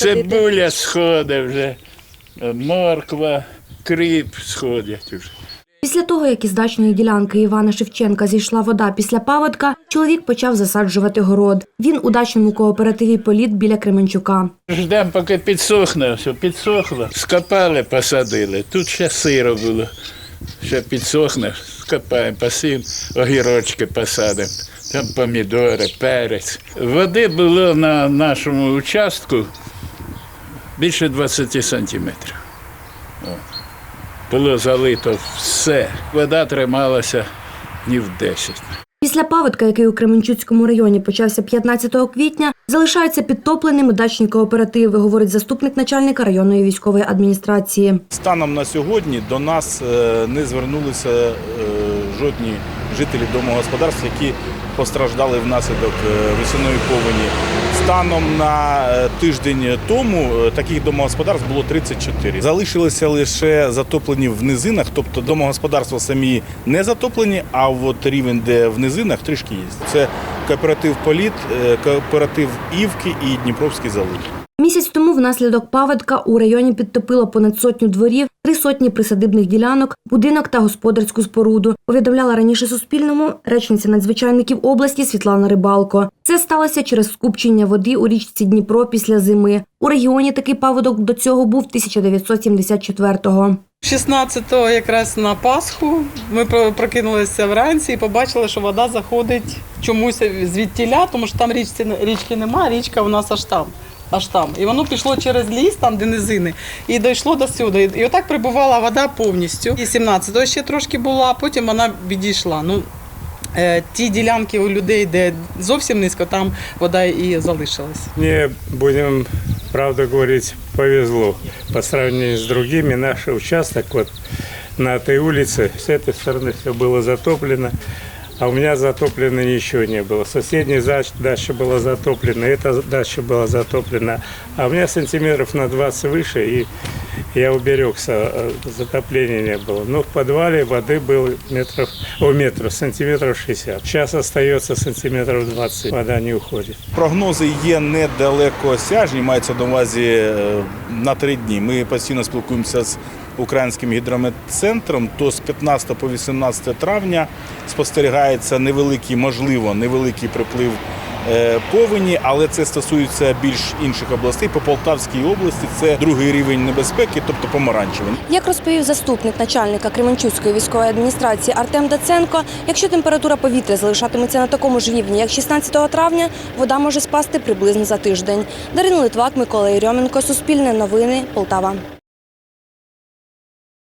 Цибуля сходить вже, морква, кріп сходять вже. Після того, як із дачної ділянки Івана Шевченка зійшла вода після паводка, чоловік почав засаджувати город. Він у дачному кооперативі Політ біля Кременчука. Ждемо, поки підсохне, все підсохло. Скопали, посадили. Тут ще сиро було. Ще підсохне, скопаємо, посім, огірочки посадимо. Там помідори, перець. Води було на нашому участку більше 20 сантиметрів. Було залито все. Вода трималася днів 10. Після паводка, який у Кременчуцькому районі почався 15 квітня, залишаються підтопленими дачні кооперативи, говорить заступник начальника районної військової адміністрації. Станом на сьогодні до нас е, не звернулися е, жодні жителі домогосподарств, які постраждали внаслідок е, весняної повені. Станом на е, тиждень тому е, таких домогосподарств було 34. Залишилися лише затоплені в низинах, тобто домогосподарства самі не затоплені, а от рівень, де в низинах, трішки є. Це кооператив Політ, кооператив Івки і Дніпровський залив. Місяць тому внаслідок паводка у районі підтопило понад сотню дворів, три сотні присадибних ділянок, будинок та господарську споруду. Повідомляла раніше Суспільному речниця надзвичайників області Світлана Рибалко. Це сталося через скупчення води у річці Дніпро після зими. У регіоні такий паводок до цього був 1974-го. 16-го якраз на Пасху ми прокинулися вранці і побачили, що вода заходить чомусь звідтіля, тому що там річці, річки немає, річка у нас аж там Аж там. І воно пішло через ліс, там, де низини, і дійшло до сюди. І отак прибувала вода повністю. І 17-го ще трошки була, а потім вона відійшла. Ну, е, ті ділянки у людей, де зовсім низько, там вода і залишилась. Мне, будем правду говорить, повезло. По сравнению с другими, наш участок вот на этой улице, с этой стороны все было затоплено, а у меня затоплено ничего не было. Соседняя зач- дача была затоплена, эта дача была затоплена, а у меня сантиметров на 20 выше, и я уберегся, э, затопления не было. Но в подвале воды было метров, о, метров, сантиметров 60. Сейчас остается сантиметров 20, вода не уходит. Прогнози є недалекосяжні, мається на увазі е, на три дні. Ми постійно спілкуємося з українським гідрометцентром, то з 15 по 18 травня спостерігається невеликий, можливо, невеликий приплив е, повені, але це стосується більш інших областей. По Полтавській області це другий рівень небезпеки, тобто помаранчевий. Як розповів заступник начальника Кременчуцької військової адміністрації Артем Даценко, якщо температура повітря залишатиметься на такому ж рівні, як 16 травня, вода може спасти приблизно за тиждень. Дарина Литвак, Микола Єрьоменко, Суспільне новини, Полтава.